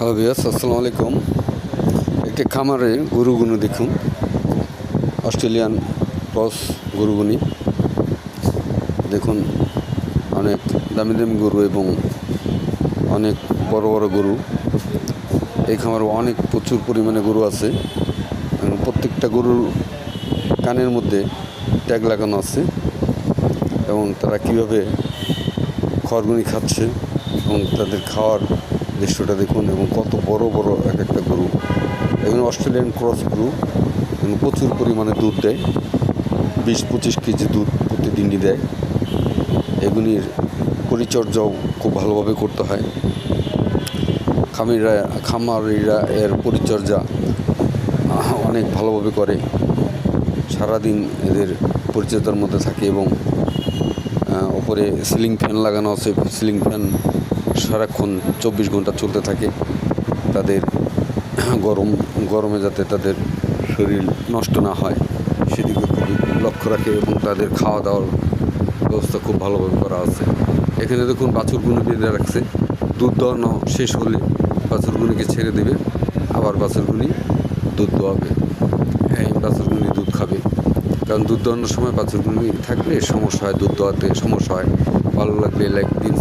Hello বিয়াস আসসালামু আলাইকুম একটি খামারে গরুগুলো দেখুন। অস্ট্রেলিয়ান ক্রস গরুগুনি। দেখুন, অনেক দামি দামি গরু এবং অনেক বড় বড় গরু। এই খামারে অনেক প্রচুর পরিমাণে গরু আছে। এবং প্রত্যেকটা গরুর কানের মধ্যে ট্যাগ লাগানো আছে। এবং তারা কীভাবে খড়গুনি খাচ্ছে এবং তাদের খাওয়ার দৃশ্যটা দেখুন এবং কত বড় বড় এক একটা গরু এগুলো অস্ট্রেলিয়ান ক্রস গরু এবং প্রচুর পরিমাণে দুধ দেয়। বিশ পঁচিশ কেজি দুধ প্রতিদিনই দেয়। এগুলির পরিচর্যাও খুব ভালোভাবে করতে হয়। খামিরা খামারিরা এর পরিচর্যা অনেক ভালোভাবে করে। সারাদিন এদের পরিচর্যার মধ্যে থাকে এবং ওপরে সিলিং ফ্যান লাগানো আছে। সিলিং ফ্যান সারাক্ষণ চব্বিশ ঘণ্টা চলতে থাকে। তাদের গরম, গরমে যাতে তাদের শরীর নষ্ট না হয়, সেদিকে খুবই লক্ষ্য রাখে এবং তাদের খাওয়া দাওয়ার ব্যবস্থা খুব ভালোভাবে করা আছে। এখানে দেখুন বাছুরগুলো বেঁধে রাখছে। দুধ দোয়ানো শেষ হলে বাছুরগুলিকে ছেড়ে দেবে, আবার বাছুরগুলি দুধ দোয়াবে এই বাছুরগুলি দুধ খাবে। কারণ দুধ দোয়ানোর সময় বাছুরগুলি থাকলে সমস্যা হয়, দুধ দোয়াতে সমস্যা হয়। ভালো লাগলে লাইক দিন